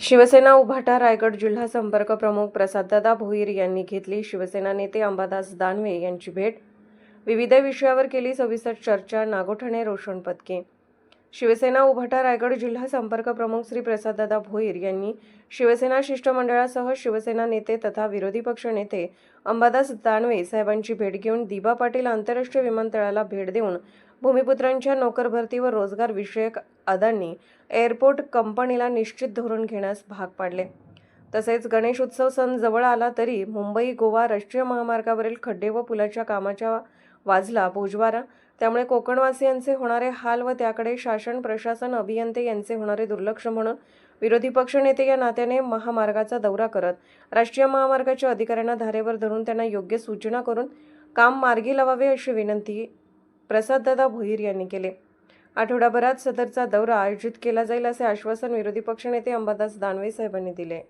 शिवसेना उभाटा रायगड जिल्हा संपर्क प्रमुख प्रसाददादा भोईर यांनी घेतली. शिवसेना नेते अंबादास दानवे यांची भेट. विविध विषयावर केली सविस्तर चर्चा. नागोठणे रोशन पत्के शिवसेना उभाटा रायगड जिल्हा संपर्क प्रमुख श्री प्रसाददादा भोईर यांनी शिवसेना शिष्टमंडळासह शिवसेना नेते तथा विरोधी पक्ष नेते अंबादास दानवे साहेबांची भेट घेऊन दिबा पाटील आंतरराष्ट्रीय विमानतळाला भेट देऊन भूमिपुत्रांच्या नोकर भरती व रोजगार विषयक अदांनी एअरपोर्ट कंपनीला निश्चित धोरण घेण्यास भाग पाडले. तसेच गणेश उत्सव सण जवळ आला तरी मुंबई गोवा राष्ट्रीय महामार्गावरील खड्डे व पुलाच्या कामाच्या वाजला बोजवारा त्यामुळे कोकणवासियांचे होणारे हाल व त्याकडे शासन प्रशासन अभियंते यांचे होणारे दुर्लक्ष म्हणून विरोधी पक्षनेते या नात्याने महामार्गाचा दौरा करत राष्ट्रीय महामार्गाच्या अधिकाऱ्यांना धारेवर धरून त्यांना योग्य सूचना करून काम मार्गी लावावे अशी विनंती प्रसाददादा भोईर यांनी केले. आठवडाभरात सदरचा दौरा आयोजित केला जाईल असे आश्वासन विरोधी पक्षनेते अंबादास दानवे साहेबांनी दिले.